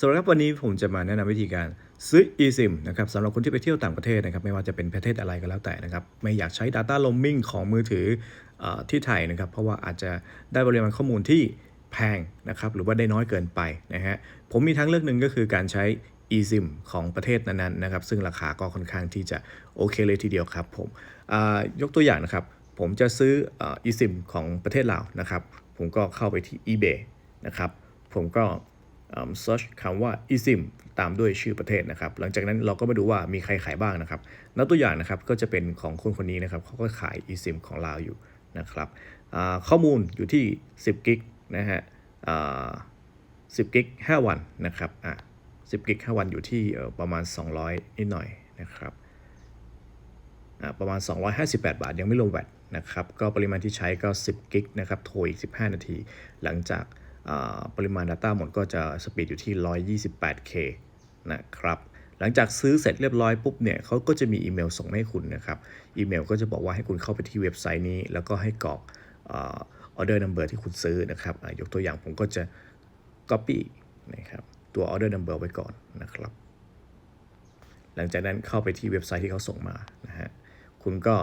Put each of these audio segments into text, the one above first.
สำหรับวันนี้ผมจะมาแนะนำวิธีการซื้อ eSIM นะครับสำหรับคนที่ไปเที่ยวต่างประเทศนะครับไม่ว่าจะเป็นประเทศอะไรก็แล้วแต่นะครับไม่อยากใช้ Data Roaming ของมือถืออที่ไทยนะครับเพราะว่าอาจจะได้ปริมาณข้อมูลที่แพงนะครับหรือว่าได้น้อยเกินไปนะฮะผมมีทางเลือกหนึ่งก็คือการใช้ eSIM ของประเทศนั้นๆนะครับซึ่งราคาก็ค่อนข้างที่จะโอเคเลยทีเดียวครับผมยกตัวอย่างนะครับผมจะซื้อ eSIM ของประเทศลาวนะครับผมก็เข้าไปที่ eBay นะครับผมก็ search คำว่า eSIM ตามด้วยชื่อประเทศนะครับ หลังจากนั้นเราก็มาดูว่ามีใครขายบ้างนะครับนับตัวอย่างนะครับก็จะเป็นของคนคนนี้นะครับเขาก็ขาย eSIM ของลาวอยู่นะครับข้อมูลอยู่ที่ 10 กิกนะฮะอ่า10กิก5วันนะครับอะ10กิก5วันอยู่ที่ประมาณ 200 นิดหน่อยนะครับอ่าประมาณ 258 บาทยังไม่รวมแวตนะครับ ก็ปริมาณที่ใช้ก็ 10 กิกนะครับ โทรอีก 15 นาที หลังจาก ปริมาณ Data หมดก็จะสปีดอยู่ที่ 128K นะครับหลังจากซื้อเสร็จเรียบร้อยปุ๊บเนี่ยเขาก็จะมีอีเมลส่งให้คุณนะครับอีเมลก็จะบอกว่าให้คุณเข้าไปที่เว็บไซต์นี้ แล้วก็ให้กรอกออเดอร์นัมเบอร์ที่คุณซื้อนะครับยกตัวอย่างผมก็จะ Copy นะครับตัว Order Number ไว้ก่อนนะครับ หลังจากนั้นเข้าไปที่เว็บไซต์ที่เขาส่งมานะฮะคุณก็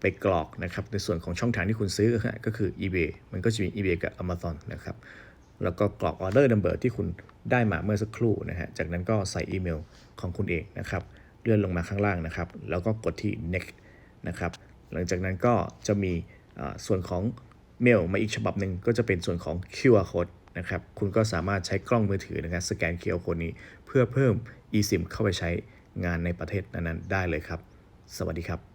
ไปกรอกนะครับในส่วนของช่องทางที่คุณซื้อก็คือ eBay มันก็จะมี eBay กับ Amazon นะครับ แล้วก็กรอก Order Number ที่คุณได้มาเมื่อสักครู่นะฮะ จากนั้นก็ใส่อีเมลของคุณเองนะครับ เลื่อนลงมาข้างล่างนะครับ แล้วก็กดที่ next นะครับ หลังจากนั้นก็จะมีส่วนของเมลมาอีกฉบับหนึ่งก็จะเป็นส่วนของ QR code นะครับ คุณก็สามารถใช้กล้องมือถือนะครับสแกน QR code นี้เพื่อเพิ่ม eSIM เข้าไปใช้งานในประเทศนั้นๆ ได้เลยครับ สวัสดีครับ